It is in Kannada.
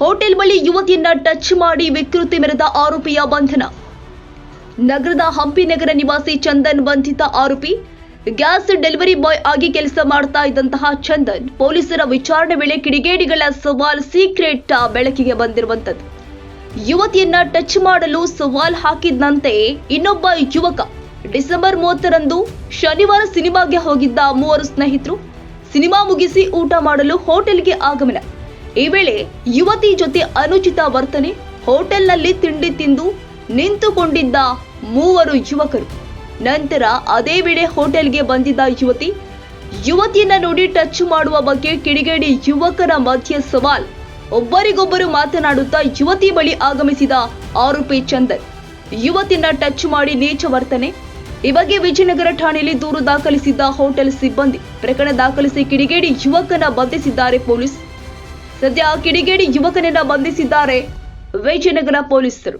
ಹೋಟೆಲ್ ಬಳಿ ಯುವತಿಯನ್ನ ಟಚ್ ಮಾಡಿ ವಿಕೃತಿ ಮೆರೆದ ಆರೋಪಿಯ ಬಂಧನ. ನಗರದ ಹಂಪಿ ನಗರ ನಿವಾಸಿ ಚಂದನ್ ಬಂಧಿತ ಆರೋಪಿ, ಗ್ಯಾಸ್ ಡೆಲಿವರಿ ಬಾಯ್ ಆಗಿ ಕೆಲಸ ಮಾಡ್ತಾ ಇದ್ದಂತಹ ಚಂದನ್ ಪೊಲೀಸರ ವಿಚಾರಣೆ ವೇಳೆ ಕಿಡಿಗೇಡಿಗಳ ಸವಾಲ್ ಸೀಕ್ರೆಟ್ ಬೆಳಕಿಗೆ ಬಂದಿರುವಂತದ್ದು ಯುವತಿಯನ್ನ ಟಚ್ ಮಾಡಲು ಸವಾಲ್ ಹಾಕಿದಂತೆ ಇನ್ನೊಬ್ಬ ಯುವಕ. ಡಿಸೆಂಬರ್ ಮೂವತ್ತರಂದು ಶನಿವಾರ ಸಿನಿಮಾಗೆ ಹೋಗಿದ್ದ ಮೂವರು ಸ್ನೇಹಿತರು. ಸಿನಿಮಾ ಮುಗಿಸಿ ಊಟ ಮಾಡಲು ಹೋಟೆಲ್ಗೆ ಆಗಮನ. ಈ ವೇಳೆ ಯುವತಿ ಜೊತೆ ಅನುಚಿತ ವರ್ತನೆ, ಹೋಟೆಲ್ನಲ್ಲಿ ತಿಂಡಿ ತಿಂದು ನಿಂತುಕೊಂಡಿದ್ದ ಮೂವರು ಯುವಕರು. ನಂತರ ಅದೇ ವೇಳೆ ಹೋಟೆಲ್ಗೆ ಬಂದಿದ್ದ ಯುವತಿ, ಯುವತಿಯನ್ನ ನೋಡಿ ಟಚ್ ಮಾಡುವ ಬಗ್ಗೆ ಕಿಡಿಗೇಡಿ ಯುವಕರ ಮಧ್ಯೆ ಸವಾಲ್. ಒಬ್ಬರಿಗೊಬ್ಬರು ಮಾತನಾಡುತ್ತಾ ಯುವತಿ ಬಳಿ ಆಗಮಿಸಿದ ಆರೋಪಿ ಚಂದನ್. ಯುವತಿಯನ್ನ ಟಚ್ ಮಾಡಿ ನೀಚ ವರ್ತನೆ, ಈ ಬಗ್ಗೆ ವಿಜಯನಗರ ಠಾಣೆಯಲ್ಲಿ ದೂರು ದಾಖಲಿಸಿದ್ದ ಹೋಟೆಲ್ ಸಿಬ್ಬಂದಿ. ಪ್ರಕರಣ ದಾಖಲಿಸಿ ಕಿಡಿಗೇಡಿ ಯುವಕನ ಬಂಧಿಸಿದ್ದಾರೆ ಪೊಲೀಸ್. ಸದ್ಯ ಕಿಡಿಗೇಡಿ ಯುವಕನನ್ನ ಬಂಧಿಸಿದ್ದಾರೆ. ವಿಜಯನಗರ ಪೊಲೀಸರು.